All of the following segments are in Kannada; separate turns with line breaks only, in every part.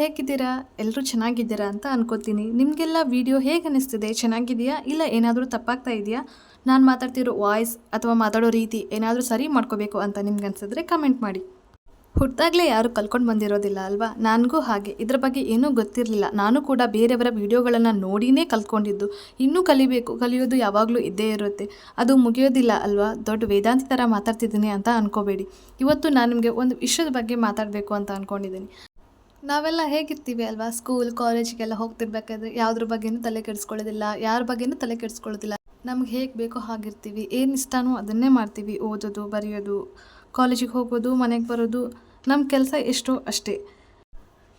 ಹೇಗಿದ್ದೀರಾ? ಎಲ್ಲರೂ ಚೆನ್ನಾಗಿದ್ದೀರಾ ಅಂತ ಅನ್ಕೋತೀನಿ. ನಿಮಗೆಲ್ಲ ವಿಡಿಯೋ ಹೇಗೆ ಅನ್ನಿಸ್ತಿದೆ ಚೆನ್ನಾಗಿದೆಯಾ ಇಲ್ಲ ಏನಾದರೂ ತಪ್ಪಾಗ್ತಾ ಇದೆಯಾ? ನಾನು ಮಾತಾಡ್ತಿರೋ ವಾಯ್ಸ್ ಅಥವಾ ಮಾತಾಡೋ ರೀತಿ ಏನಾದರೂ ಸರಿ ಮಾಡ್ಕೋಬೇಕು ಅಂತ ನಿಮ್ಗೆ ಅನ್ಸಿದ್ರೆ ಕಮೆಂಟ್ ಮಾಡಿ. ಹುಟ್ಟಾಗಲೇ ಯಾರು ಕಲ್ಕೊಂಡು ಬಂದಿರೋದಿಲ್ಲ ಅಲ್ವಾ? ನನಗೂ ಹಾಗೆ. ಇದ್ರ ಬಗ್ಗೆ ಏನೂ ಗೊತ್ತಿರಲಿಲ್ಲ. ನಾನು ಕೂಡ ಬೇರೆಯವರ ವಿಡಿಯೋಗಳನ್ನು ನೋಡಿನೇ ಕಲ್ತ್ಕೊಂಡಿದ್ದು. ಇನ್ನೂ ಕಲಿಬೇಕು. ಕಲಿಯೋದು ಯಾವಾಗಲೂ ಇದ್ದೇ ಇರುತ್ತೆ. ಅದು ಮುಗಿಯೋದಿಲ್ಲ ಅಲ್ವಾ? ದೊಡ್ಡ ವೇದಾಂತಿ ಥರ ಮಾತಾಡ್ತಿದ್ದೀನಿ ಅಂತ ಅನ್ಕೋಬೇಡಿ. ಇವತ್ತು ನಾನು ನಿಮಗೆ ಒಂದು ವಿಷಯದ ಬಗ್ಗೆ ಮಾತಾಡಬೇಕು ಅಂತ ಅಂದ್ಕೊಂಡಿದ್ದೀನಿ ನಾವೆಲ್ಲ ಹೇಗಿರ್ತೀವಿ ಅಲ್ವಾ? ಸ್ಕೂಲ್ ಕಾಲೇಜಿಗೆಲ್ಲ ಹೋಗ್ತಿರ್ಬೇಕಾದ್ರೆ ಯಾವುದ್ರ ಬಗ್ಗೆನೂ ತಲೆ ಕೆಡಿಸ್ಕೊಳ್ಳೋದಿಲ್ಲ, ಯಾರ ಬಗ್ಗೆನೂ ತಲೆ ಕೆಡಿಸ್ಕೊಳ್ಳೋದಿಲ್ಲ. ನಮ್ಗೆ ಹೇಗೆ ಬೇಕೋ ಹಾಗಿರ್ತೀವಿ. ಏನು ಇಷ್ಟನೋ ಅದನ್ನೇ ಮಾಡ್ತೀವಿ. ಓದೋದು, ಬರೆಯೋದು ಕಾಲೇಜಿಗೆ ಹೋಗೋದು, ಮನೆಗೆ ಬರೋದು ನಮ್ಮ ಕೆಲಸ ಎಷ್ಟೋ ಅಷ್ಟೇ.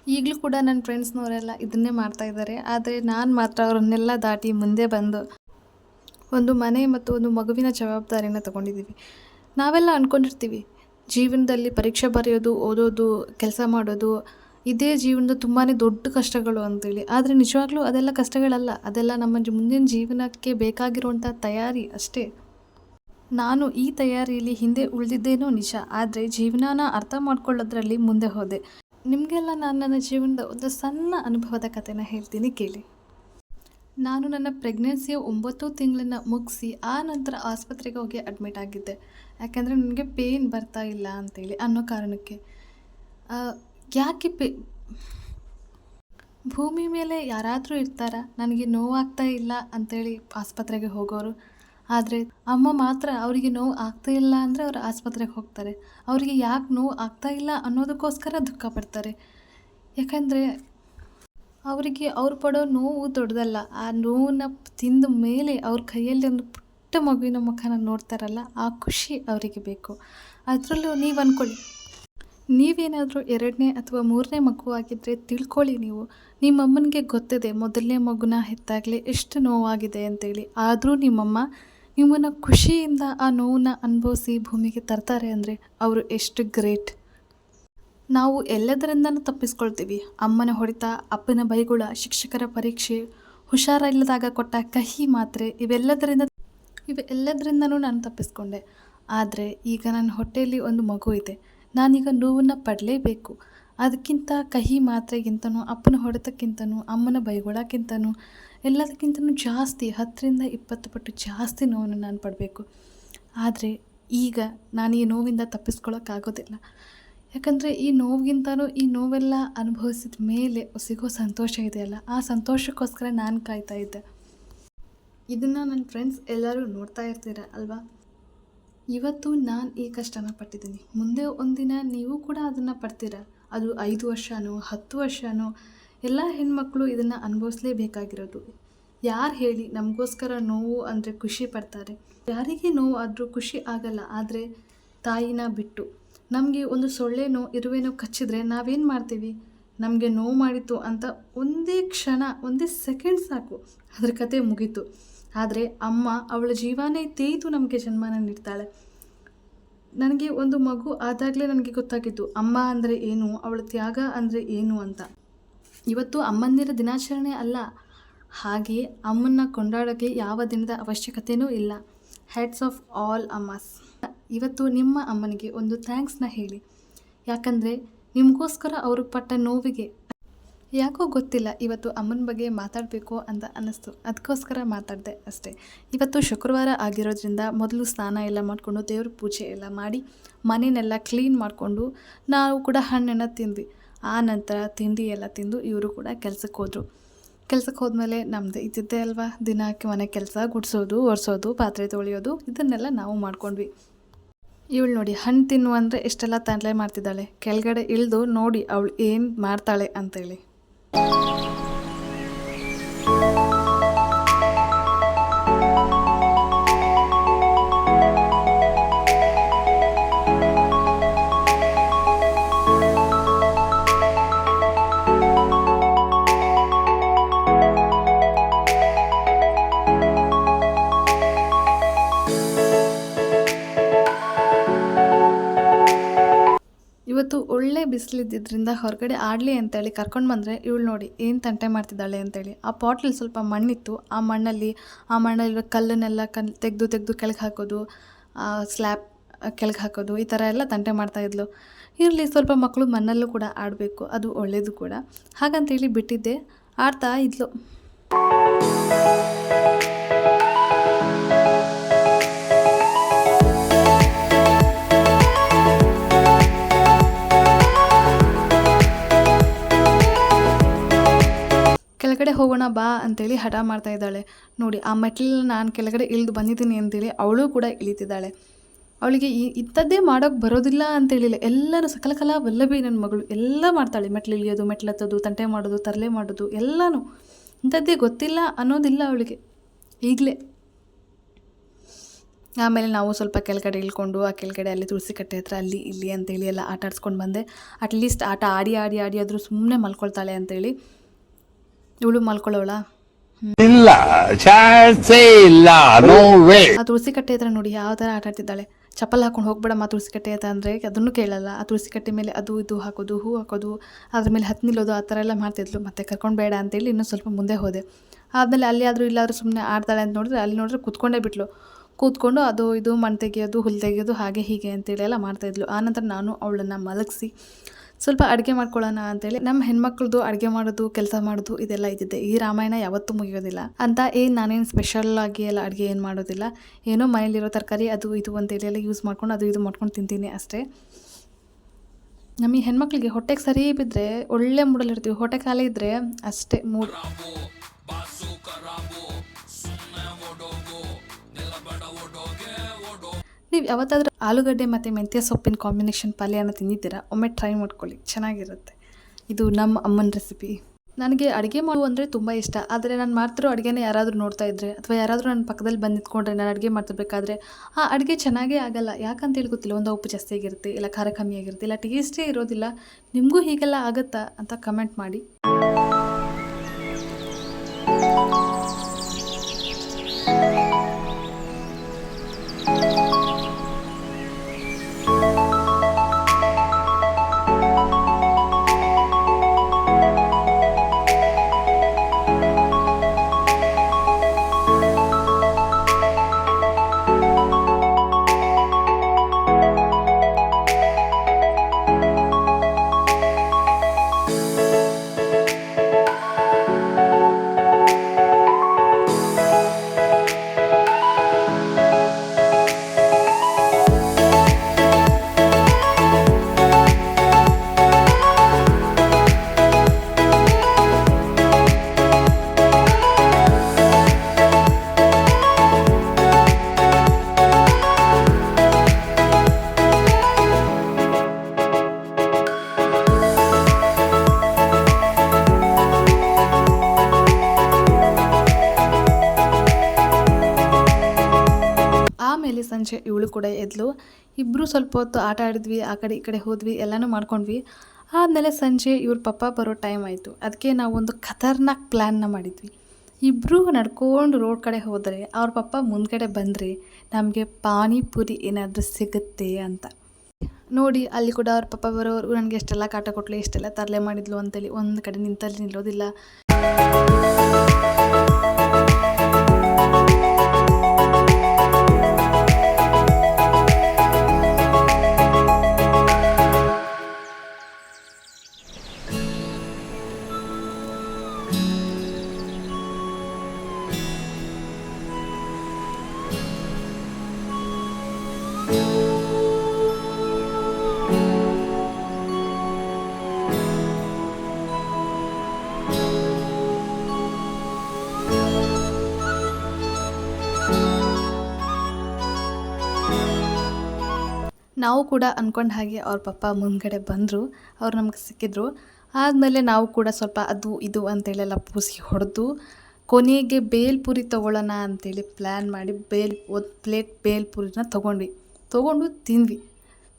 ಈಗಲೂ ಕೂಡ ನನ್ನ ಫ್ರೆಂಡ್ಸ್ನವರೆಲ್ಲ ಇದನ್ನೇ ಮಾಡ್ತಾ ಇದ್ದಾರೆ. ಆದರೆ ನಾನು ಮಾತ್ರ ಅವರನ್ನೆಲ್ಲ ದಾಟಿ ಮುಂದೆ ಬಂದು ಒಂದು ಮನೆ ಮತ್ತು ಒಂದು ಮಗುವಿನ ಜವಾಬ್ದಾರಿನ ತಗೊಂಡಿದ್ದೀವಿ ನಾವೆಲ್ಲ ಅಂದ್ಕೊಂಡಿರ್ತೀವಿ ಜೀವನದಲ್ಲಿ ಪರೀಕ್ಷೆ ಬರೆಯೋದು, ಓದೋದು, ಕೆಲಸ ಮಾಡೋದು ಇದೇ ಜೀವನದ ತುಂಬಾ ದೊಡ್ಡ ಕಷ್ಟಗಳು ಅಂತೇಳಿ. ಆದರೆ ನಿಜವಾಗ್ಲೂ ಅದೆಲ್ಲ ಕಷ್ಟಗಳಲ್ಲ. ಅದೆಲ್ಲ ನಮ್ಮ ಮುಂದಿನ ಜೀವನಕ್ಕೆ ಬೇಕಾಗಿರುವಂಥ ತಯಾರಿ ಅಷ್ಟೇ. ನಾನು ಈ ತಯಾರಿಯಲ್ಲಿ ಹಿಂದೆ ಉಳಿದಿದ್ದೇನೋ ನಿಜ. ಆದರೆ ಜೀವನಾನ ಅರ್ಥ ಮಾಡ್ಕೊಳ್ಳೋದ್ರಲ್ಲಿ ಮುಂದೆ ಹೋದೆ. ನಿಮಗೆಲ್ಲ ನಾನು ನನ್ನ ಜೀವನದ ಒಂದು ಸಣ್ಣ ಅನುಭವದ ಕಥೆನ ಹೇಳ್ತೀನಿ ಕೇಳಿ. ನಾನು ನನ್ನ ಪ್ರೆಗ್ನೆನ್ಸಿಯ ಒಂಬತ್ತು ತಿಂಗಳನ್ನ ಮುಗಿಸಿ ಆ ನಂತರ ಆಸ್ಪತ್ರೆಗೆ ಹೋಗಿ ಅಡ್ಮಿಟ್ ಆಗಿದ್ದೆ. ಯಾಕೆಂದರೆ ನನಗೆ ಪೇಯ್ನ್ ಬರ್ತಾ ಇಲ್ಲ ಅಂತೇಳಿ ಅನ್ನೋ ಕಾರಣಕ್ಕೆ. ಯಾಕೆ ಪೇ ಭೂಮಿ ಮೇಲೆ ಯಾರಾದರೂ ಇರ್ತಾರಾ? ನನಗೆ ನೋವಾಗ್ತಾ ಇಲ್ಲ ಅಂತೇಳಿ ಆಸ್ಪತ್ರೆಗೆ ಹೋಗೋರು. ಆದರೆ ಅಮ್ಮ ಮಾತ್ರ ಅವರಿಗೆ ನೋವು ಆಗ್ತಾ ಇಲ್ಲ ಅಂದರೆ ಅವರು ಆಸ್ಪತ್ರೆಗೆ ಹೋಗ್ತಾರೆ. ಅವರಿಗೆ ಯಾಕೆ ನೋವು ಆಗ್ತಾ ಇಲ್ಲ ಅನ್ನೋದಕ್ಕೋಸ್ಕರ ದುಃಖ ಪಡ್ತಾರೆ. ಯಾಕಂದರೆ ಅವರಿಗೆ ಅವ್ರು ಪಡೋ ನೋವು ದೊಡ್ಡದಲ್ಲ. ಆ ನೋವನ್ನ ತಿಂದ ಮೇಲೆ ಅವ್ರ ಕೈಯಲ್ಲಿ ಒಂದು ಪುಟ್ಟ ಮಗುವಿನ ಮುಖನ ನೋಡ್ತಾರಲ್ಲ, ಆ ಖುಷಿ ಅವರಿಗೆ ಬೇಕು. ಅದರಲ್ಲೂ ನೀವು ಅಂದ್ಕೊಳ್ಳಿ ನೀವೇನಾದರೂ ಎರಡನೇ ಅಥವಾ ಮೂರನೇ ಮಗು ಆಗಿದ್ದರೆ ತಿಳ್ಕೊಳ್ಳಿ ನೀವು. ನಿಮ್ಮ ಅಮ್ಮನಿಗೆ ಗೊತ್ತಿದೆ, ಮೊದಲನೇ ಮಗುನ ಹೆತ್ತಾಗಲೇ ಎಷ್ಟು ನೋವಾಗಿದೆ ಅಂತೇಳಿ. ಆದರೂ ನಿಮ್ಮಮ್ಮ ನಿಮ್ಮನ್ನು ಖುಷಿಯಿಂದ ಆ ನೋವನ್ನ ಅನುಭವಿಸಿ ಭೂಮಿಗೆ ತರ್ತಾರೆ ಅಂದರೆ ಅವರು ಎಷ್ಟು ಗ್ರೇಟ್. ನಾವು ಎಲ್ಲದರಿಂದನೂ ತಪ್ಪಿಸ್ಕೊಳ್ತೀವಿ. ಅಮ್ಮನ ಹೊಡೆತ, ಅಪ್ಪನ ಬೈಗುಳ, ಶಿಕ್ಷಕರ ಪರೀಕ್ಷೆ, ಹುಷಾರಿಲ್ಲದಾಗ ಕೊಟ್ಟ ಕಹಿ ಮಾತ್ರೆ, ಇವೆಲ್ಲದರಿಂದ ಇವೆಲ್ಲದರಿಂದನೂ ನಾನು ತಪ್ಪಿಸ್ಕೊಂಡೆ. ಆದರೆ ಈಗ ನನ್ನ ಹೊಟ್ಟೆಯಲ್ಲಿ ಒಂದು ಮಗು ಇದೆ. ನಾನೀಗ ನೋವನ್ನು ಪಡಲೇಬೇಕು. ಅದಕ್ಕಿಂತ ಕಹಿ ಮಾತ್ರೆಗಿಂತನೂ, ಅಪ್ಪನ ಹೊಡೆತಕ್ಕಿಂತನೂ, ಅಮ್ಮನ ಬೈಗೊಳಕ್ಕಿಂತನೂ, ಎಲ್ಲದಕ್ಕಿಂತನೂ ಜಾಸ್ತಿ ಹತ್ತರಿಂದ ಇಪ್ಪತ್ತು ಪಟ್ಟು ಜಾಸ್ತಿ ನೋವನ್ನು ನಾನು ಪಡಬೇಕು. ಆದರೆ ಈಗ ನಾನು ಈ ನೋವಿಂದ ತಪ್ಪಿಸ್ಕೊಳ್ಳೋಕ್ಕಾಗೋದಿಲ್ಲ ಯಾಕಂದರೆ ಈ ನೋವಿಗಿಂತನೂ ಈ ನೋವೆಲ್ಲ ಅನುಭವಿಸಿದ ಮೇಲೆ ಸಿಗೋ ಸಂತೋಷ ಇದೆಯಲ್ಲ ಆ ಸಂತೋಷಕ್ಕೋಸ್ಕರ ನಾನು ಕಾಯ್ತಾ ಇದ್ದೆ. ಇದನ್ನು ನನ್ನ ಫ್ರೆಂಡ್ಸ್ ಎಲ್ಲರೂ ನೋಡ್ತಾ ಇರ್ತೀರ ಅಲ್ವಾ? ಇವತ್ತು ನಾನು ಈ ಕಷ್ಟನ ಪಟ್ಟಿದ್ದೀನಿ. ಮುಂದೆ ಒಂದಿನ ನೀವು ಕೂಡ ಅದನ್ನು ಪಡ್ತೀರ. ಅದು ಐದು ವರ್ಷನೋ, ಹತ್ತು ವರ್ಷನೋ, ಎಲ್ಲ ಹೆಣ್ಮಕ್ಳು ಇದನ್ನು ಅನುಭವಿಸಲೇಬೇಕಾಗಿರೋದು. ಯಾರು ಹೇಳಿ ನಮಗೋಸ್ಕರ ನೋವು ಅಂದರೆ ಖುಷಿ ಪಡ್ತಾರೆ? ಯಾರಿಗೆ ನೋವು ಆದರೂ ಖುಷಿ ಆಗಲ್ಲ, ಆದರೆ ತಾಯಿನ ಬಿಟ್ಟು. ನಮಗೆ ಒಂದು ಸೊಳ್ಳೆನೋ, ಇರುವೆನೋ ಕಚ್ಚಿದ್ರೆ ನಾವೇನು ಮಾಡ್ತೀವಿ? ನಮಗೆ ನೋವು ಮಾಡಿತ್ತು ಅಂತ ಒಂದೇ ಕ್ಷಣ, ಒಂದೇ ಸೆಕೆಂಡ್ ಸಾಕು. ಅದ್ರ ಕತೆ ಮುಗೀತು. ಆದರೆ ಅಮ್ಮ ಅವಳ ಜೀವನೇ ತೇಯ್ದು ನಮಗೆ ಜನ್ಮನ ನೀಡ್ತಾಳೆ. ನನಗೆ ಒಂದು ಮಗು ಆದಾಗಲೇ ನನಗೆ ಗೊತ್ತಾಗಿದ್ದು, ಅಮ್ಮ ಅಂದರೆ ಏನು, ಅವಳ ತ್ಯಾಗ ಅಂದರೆ ಏನು ಅಂತ. ಇವತ್ತು ಅಮ್ಮಂದಿರ ದಿನಾಚರಣೆ ಅಲ್ಲ. ಹಾಗೆ ಅಮ್ಮನ್ನ ಕೊಂಡಾಡೋಕ್ಕೆ ಯಾವ ದಿನದ ಅವಶ್ಯಕತೆಯೂ ಇಲ್ಲ. ಹ್ಯಾಟ್ಸ್ ಆಫ್ ಆಲ್ ಅಮ್ಮಸ್ ಇವತ್ತು ನಿಮ್ಮ ಅಮ್ಮನಿಗೆ ಒಂದು ಥ್ಯಾಂಕ್ಸ್ನ ಹೇಳಿ. ಯಾಕಂದರೆ ನಿಮಗೋಸ್ಕರ ಅವರು ಪಟ್ಟ ನೋವಿಗೆ ಯಾಕೋ ಗೊತ್ತಿಲ್ಲ ಇವತ್ತು ಅಮ್ಮನ ಬಗ್ಗೆ ಮಾತಾಡಬೇಕು ಅಂತ ಅನ್ನಿಸ್ತು. ಅದಕ್ಕೋಸ್ಕರ ಮಾತಾಡಿದೆ ಅಷ್ಟೇ. ಇವತ್ತು ಶುಕ್ರವಾರ ಆಗಿರೋದ್ರಿಂದ ಮೊದಲು ಸ್ನಾನ ಎಲ್ಲ ಮಾಡಿಕೊಂಡು ದೇವ್ರ ಪೂಜೆ ಎಲ್ಲ ಮಾಡಿ ಮನೆಯನ್ನೆಲ್ಲ ಕ್ಲೀನ್ ಮಾಡಿಕೊಂಡು ನಾವು ಕೂಡ ಹಣ್ಣನ್ನು ತಿಂದ್ವಿ. ಆ ನಂತರ ತಿಂಡಿ ಎಲ್ಲ ತಿಂದು ಇವರು ಕೂಡ ಕೆಲಸಕ್ಕೆ ಹೋದರು. ಕೆಲಸಕ್ಕೆ ಹೋದ್ಮೇಲೆ ನಮ್ಮದು ಇದ್ದಿದ್ದೇ ಅಲ್ವಾ? ದಿನಕ್ಕೆ ಮನೆ ಕೆಲಸ, ಗುಡಿಸೋದು, ಒರೆಸೋದು, ಪಾತ್ರೆ ತೊಳೆಯೋದು, ಇದನ್ನೆಲ್ಲ ನಾವು ಮಾಡ್ಕೊಂಡ್ವಿ. ಇವಳು ನೋಡಿ ಹಣ್ಣು ತಿನ್ನು ಅಂದರೆ ಎಷ್ಟೆಲ್ಲ ತಂಡ್ಲೆ ಮಾಡ್ತಿದ್ದಾಳೆ. ಕೆಳಗಡೆ ಇಳಿದು ನೋಡಿ ಅವಳು ಏನು ಮಾಡ್ತಾಳೆ ಅಂತೇಳಿ ಇವತ್ತು ಒಳ್ಳೆ ಬಿಸಿಲಿದ್ದರಿಂದ ಹೊರಗಡೆ ಆಡಲಿ ಅಂತೇಳಿ ಕರ್ಕೊಂಡು ಬಂದರೆ ಇವಳು ನೋಡಿ ಏನು ತಂಟೆ ಮಾಡ್ತಿದ್ದಾಳೆ ಅಂತೇಳಿ. ಆ ಪಾಟ್ಲಲ್ಲಿ ಸ್ವಲ್ಪ ಮಣ್ಣಿತ್ತು. ಆ ಮಣ್ಣಲ್ಲಿ ಆ ಮಣ್ಣಲ್ಲಿರೋ ಕಲ್ಲನ್ನೆಲ್ಲ ಕಲ್ ತೆಗೆದು ತೆಗೆದು ಕೆಳಗೆ ಹಾಕೋದು ಸ್ಲ್ಯಾಬ್ ಕೆಳಗೆ ಹಾಕೋದು, ಈ ಥರ ಎಲ್ಲ ತಂಟೆ ಮಾಡ್ತಾಯಿದ್ಲು ಇರಲಿ ಸ್ವಲ್ಪ ಮಕ್ಕಳು ಮಣ್ಣಲ್ಲೂ ಕೂಡ ಆಡಬೇಕು, ಅದು ಒಳ್ಳೆಯದು ಕೂಡ. ಹಾಗಂತೇಳಿ ಬಿಟ್ಟಿದ್ದೆ. ಆಡ್ತಾ ಇದ್ಲು. ಕೆಳಗಡೆ ಹೋಗೋಣ ಬಾ ಅಂತೇಳಿ ಹಠ ಮಾಡ್ತಾ ಇದ್ದಾಳೆ. ನೋಡಿ, ಆ ಮೆಟ್ಲಲ್ಲಿ ನಾನು ಕೆಳಗಡೆ ಇಳಿದು ಬಂದಿದ್ದೀನಿ ಅಂತೇಳಿ ಅವಳು ಕೂಡ ಇಳಿತಿದ್ದಾಳೆ. ಅವಳಿಗೆ ಈ ಇಂಥದ್ದೇ ಮಾಡೋಕ್ಕೆ ಬರೋದಿಲ್ಲ ಅಂತೇಳಿಲ್ಲ. ಎಲ್ಲರೂ ಸಕಲ ಕಲಾ ವಲ್ಲಭಿ ನನ್ನ ಮಗಳು. ಎಲ್ಲ ಮಾಡ್ತಾಳೆ. ಮೆಟ್ಲು ಇಳಿಯೋದು ಮೆಟ್ಲು ಹತ್ತೋದು, ತಂಟೆ ಮಾಡೋದು, ತರಲೆ ಮಾಡೋದು, ಎಲ್ಲನೂ. ಇಂಥದ್ದೇ ಗೊತ್ತಿಲ್ಲ ಅನ್ನೋದಿಲ್ಲ ಅವಳಿಗೆ. ಈಗಲೇ. ಆಮೇಲೆ ನಾವು ಸ್ವಲ್ಪ ಕೆಳಗಡೆ ಇಳ್ಕೊಂಡು, ಆ ಕೆಳಗಡೆ ಅಲ್ಲಿ ತುಳಸಿ ಕಟ್ಟೆ ಹತ್ರ ಅಲ್ಲಿ ಇಲ್ಲಿ ಅಂತೇಳಿ ಎಲ್ಲ ಆಟ ಆಡ್ಸ್ಕೊಂಡು ಬಂದೆ. ಅಟ್ಲೀಸ್ಟ್ ಆಟ ಆಡಿ ಆಡಿ ಆಡಿ ಆದರೂ ಸುಮ್ಮನೆ ಮಲ್ಕೊಳ್ತಾಳೆ ಅಂತೇಳಿ. ಇವಳು ಮಲ್ಕೊಳ್ಳೋಳ
ಇಲ್ಲ ಚಾನ್ಸೇ ಇಲ್ಲ ನೋ ವೇ
ಆ ತುಳಸಿ ಕಟ್ಟೆ ಹತ್ರ ನೋಡಿ ಯಾವ ಥರ ಆಟ ಆಡ್ತಿದ್ದಾಳೆ. ಚಪ್ಪಲ್ ಹಾಕೊಂಡು ಹೋಗ್ಬೇಡಮ್ಮ ತುಳಸಿ ಕಟ್ಟೆ ಅಂತ ಅಂದರೆ ಅದನ್ನು ಕೇಳಲ್ಲ. ಆ ತುಳಸಿ ಕಟ್ಟೆ ಮೇಲೆ ಅದು ಇದು ಹಾಕೋದು ಹೂ ಹಾಕೋದು ಅದ್ರ ಮೇಲೆ ಹತ್ತು ನಿಲ್ಲೋದು ಆ ಥರ ಎಲ್ಲ ಮಾಡ್ತಿದ್ಲು. ಮತ್ತೆ ಕರ್ಕೊಂಡು ಬೇಡ ಅಂತೇಳಿ ಇನ್ನೂ ಸ್ವಲ್ಪ ಮುಂದೆ ಹೋದೆ. ಆದಮೇಲೆ ಅಲ್ಲಿ ಆದರೂ ಇಲ್ಲಾದರೂ ಸುಮ್ಮನೆ ಆಡ್ತಾಳೆ ಅಂತ ನೋಡಿದ್ರೆ ಅಲ್ಲಿ ನೋಡಿದ್ರೆ ಕೂತ್ಕೊಂಡೇ ಬಿಟ್ಲು. ಕೂತ್ಕೊಂಡು ಅದು ಇದು ಮಣ್ಣು ತೆಗೆಯೋದು ಹುಲ್ಲು ತೆಗೆಯೋದು ಹಾಗೆ ಹೀಗೆ ಅಂತೇಳಿ ಎಲ್ಲ ಮಾಡ್ತಾಯಿದ್ಲು ಆನಂತರ ನಾನು ಅವಳನ್ನು ಮಲಗಿಸಿ ಸ್ವಲ್ಪ ಅಡುಗೆ ಮಾಡ್ಕೊಳ್ಳೋಣ ಅಂತೇಳಿ ನಮ್ಮ ಹೆಣ್ಮಕ್ಳದು ಅಡುಗೆ ಮಾಡೋದು, ಕೆಲಸ ಮಾಡೋದು ಇದೆಲ್ಲ ಇದ್ದಿದ್ದೆ. ಈ ರಾಮಾಯಣ ಯಾವತ್ತೂ ಮುಗಿಯೋದಿಲ್ಲ. ಅಂತ ಏನು ನಾನೇನು ಸ್ಪೆಷಲ್ ಆಗಿ ಎಲ್ಲ ಅಡುಗೆ ಏನು ಮಾಡೋದಿಲ್ಲ. ಏನೋ ಮನೇಲಿರೋ ತರಕಾರಿ ಅದು ಇದು ಅಂತೇಳಿ ಎಲ್ಲ ಯೂಸ್ ಮಾಡ್ಕೊಂಡು ಅದು ಇದು ಮಾಡ್ಕೊಂಡು ತಿಂತೀನಿ ಅಷ್ಟೇ. ನಮ್ಮ ಈ ಹೆಣ್ಮಕ್ಳಿಗೆ ಹೊಟ್ಟೆಗೆ ಸರಿ ಬಿದ್ದರೆ ಒಳ್ಳೆ ಮೂಡಲ್ಲಿ ಇರ್ತೀವಿ. ಹೊಟ್ಟೆ ಖಾಲಿ ಇದ್ದರೆ ಅಷ್ಟೇ ಮೂಡ್. ನೀವು ಯಾವತ್ತಾದ್ರೂ ಆಲೂಗಡ್ಡೆ ಮತ್ತು ಮೆಂತ್ಯ ಸೊಪ್ಪಿನ ಕಾಂಬಿನೇಷನ್ ಪಲ್ಯನ ತಿಂದಿದ್ದೀರಾ? ಒಮ್ಮೆ ಟ್ರೈ ಮಾಡ್ಕೊಳ್ಳಿ. ಚೆನ್ನಾಗಿರುತ್ತೆ. ಇದು ನಮ್ಮ ಅಮ್ಮನ ರೆಸಿಪಿ ನನಗೆ ಅಡುಗೆ ಮಾಡು ಅಂದರೆ ತುಂಬ ಇಷ್ಟ. ಆದರೆ ನಾನು ಮಾಡ್ತಿರೋ ಅಡುಗೆನ ಯಾರಾದರೂ ನೋಡ್ತಾ ಇದ್ದರೆ ಅಥವಾ ಯಾರಾದರೂ ನನ್ನ ಪಕ್ಕದಲ್ಲಿ ಬಂದು ನಿಂತ್ಕೊಂಡ್ರೆ ನಾನು ಅಡುಗೆ ಮಾಡ್ತಿರ್ಬೇಕಾದ್ರೆ, ಆ, ಅಡುಗೆ ಚೆನ್ನಾಗೇ ಆಗಲ್ಲ. ಯಾಕಂತೇಳಿ ಗೊತ್ತಿಲ್ಲ. ಒಂದು ಉಪ್ಪು ಜಾಸ್ತಿ ಆಗಿರುತ್ತೆ, ಇಲ್ಲ ಖಾರ ಕಮ್ಮಿ ಆಗಿರುತ್ತೆ, ಇಲ್ಲ ಟೇಸ್ಟೇ ಇರೋದಿಲ್ಲ. ನಿಮಗೂ ಹೀಗೆಲ್ಲ ಆಗುತ್ತಾ? ಅಂತ ಕಮೆಂಟ್ ಮಾಡಿ. ಕೂಡ ಎದ್ಲು. ಇಬ್ಬರು ಸ್ವಲ್ಪ ಹೊತ್ತು ಆಟ ಆಡಿದ್ವಿ, ಆ ಕಡೆ ಈ ಕಡೆ ಹೋದ್ವಿ, ಎಲ್ಲನೂ ಮಾಡ್ಕೊಂಡ್ವಿ. ಆದಮೇಲೆ ಸಂಜೆ ಇವ್ರ ಪಪ್ಪ ಬರೋ ಟೈಮ್ ಆಯಿತು. ಅದಕ್ಕೆ ನಾವೊಂದು ಖತರ್ನಾಕ್ ಪ್ಲ್ಯಾನ್ನ ಮಾಡಿದ್ವಿ. ಇಬ್ಬರೂ ನಡ್ಕೊಂಡು ರೋಡ್ ಕಡೆ ಹೋದರೆ ಅವ್ರ ಪಪ್ಪ ಮುಂದ್ಗಡೆ ಬಂದರೆ ನಮಗೆ ಪಾನಿಪುರಿ ಏನಾದರೂ ಸಿಗುತ್ತೆ ಅಂತ. ನೋಡಿ, ಅಲ್ಲಿ ಕೂಡ ಅವ್ರ ಪಪ್ಪ ಬರೋರು ನನಗೆ ಎಷ್ಟೆಲ್ಲ ಕಾಟ ಕೊಟ್ಲು, ಎಷ್ಟೆಲ್ಲ ತರಲೆ ಮಾಡಿದ್ಲು ಅಂತೇಳಿ ಒಂದು ಕಡೆ ನಿಂತಲ್ಲಿ ನಿಲ್ಲೋದಿಲ್ಲ. ನಾವು ಕೂಡ ಅಂದ್ಕೊಂಡ ಹಾಗೆ ಅವ್ರ ಪಪ್ಪ ಮುಂದ್ಗಡೆ ಬಂದರು, ಅವ್ರು ನಮ್ಗೆ ಸಿಕ್ಕಿದ್ರು. ಆದಮೇಲೆ ನಾವು ಕೂಡ ಸ್ವಲ್ಪ ಅದು ಇದು ಅಂತೇಳೆಲ್ಲ ಪೂಸಿ ಹೊಡೆದು, ಕೊನೆಗೆ ಬೇಲ್ಪುರಿ ತೊಗೊಳ್ಳೋಣ ಅಂತೇಳಿ ಪ್ಲ್ಯಾನ್ ಮಾಡಿ ಬೇಲ್, ಒಂದು ಪ್ಲೇಟ್ ಬೇಲ್ಪುರಿನ ತೊಗೊಂಡ್ವಿ. ತೊಗೊಂಡು ತಿಂದ್ವಿ.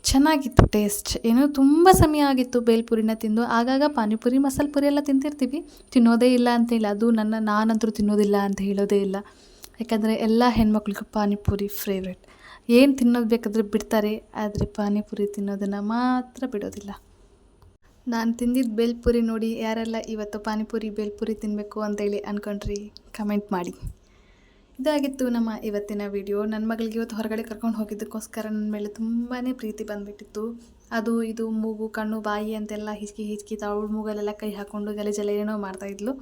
ಚೆನ್ನಾಗಿತ್ತು ಟೇಸ್ಟ್ ಏನೋ ತುಂಬ ಸಮಯ ಆಗಿತ್ತು ಬೇಲ್ಪುರಿನ ತಿಂದು. ಆಗಾಗ ಪಾನಿಪುರಿ, ಮಸಾಲೆ ಪುರಿ ಎಲ್ಲ ತಿಂತಿರ್ತೀವಿ. ತಿನ್ನೋದೇ ಇಲ್ಲ ಅಂತೇಳಿ ಅದು ನನ್ನ ನಾನಂತರೂ ತಿನ್ನೋದಿಲ್ಲ ಅಂತ ಹೇಳೋದೇ ಇಲ್ಲ. ಯಾಕಂದರೆ ಎಲ್ಲ ಹೆಣ್ಮಕ್ಳಿಗೂ ಪಾನಿಪುರಿ ಫೇವ್ರೆಟ್ ಏನು ತಿನ್ನೋದು ಬೇಕಾದ್ರೆ ಬಿಡ್ತಾರೆ, ಆದರೆ ಪಾನಿಪುರಿ ತಿನ್ನೋದನ್ನು ಮಾತ್ರ ಬಿಡೋದಿಲ್ಲ. ನಾನು ತಿಂದಿದ್ದ ಬೇಲ್ಪುರಿ ನೋಡಿ ಯಾರೆಲ್ಲ ಇವತ್ತು ಪಾನಿಪುರಿ, ಬೇಲ್ಪುರಿ ತಿನ್ನಬೇಕು ಅಂತೇಳಿ ಅಂದ್ಕೊಂಡ್ರಿ ಕಮೆಂಟ್ ಮಾಡಿ. ಇದಾಗಿತ್ತು ನಮ್ಮ ಇವತ್ತಿನ ವಿಡಿಯೋ ನನ್ನ ಮಗಳಿಗೆ ಇವತ್ತು ಹೊರಗಡೆ ಕರ್ಕೊಂಡು ಹೋಗಿದ್ದಕ್ಕೋಸ್ಕರ ನನ್ನ ಮೇಲೆ ತುಂಬಾ ಪ್ರೀತಿ ಬಂದುಬಿಟ್ಟಿತ್ತು. ಅದು ಇದು ಮೂಗು, ಕಣ್ಣು, ಬಾಯಿ ಅಂತೆಲ್ಲ ಹಿಚ್ಕಿ ಹಿಚ್ಕಿ ತಾವು ಮೂಗಲ್ಲೆಲ್ಲ ಕೈ ಹಾಕ್ಕೊಂಡು ಗಲೀಜೆಲ್ಲ ಏನೋ ಮಾಡ್ತಾಯಿದ್ಲು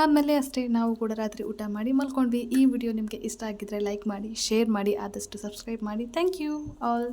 ಆಮೇಲೆ ಅಷ್ಟೇ ನಾವು ಕೂಡ ರಾತ್ರಿ ಊಟ ಮಾಡಿ ಮಲ್ಕೊಂಡ್ವಿ. ಈ ವಿಡಿಯೋ ನಿಮಗೆ ಇಷ್ಟ ಆಗಿದ್ದರೆ ಲೈಕ್ ಮಾಡಿ ಶೇರ್ ಮಾಡಿ, ಆದಷ್ಟು ಸಬ್ಸ್ಕ್ರೈಬ್ ಮಾಡಿ. Thank you all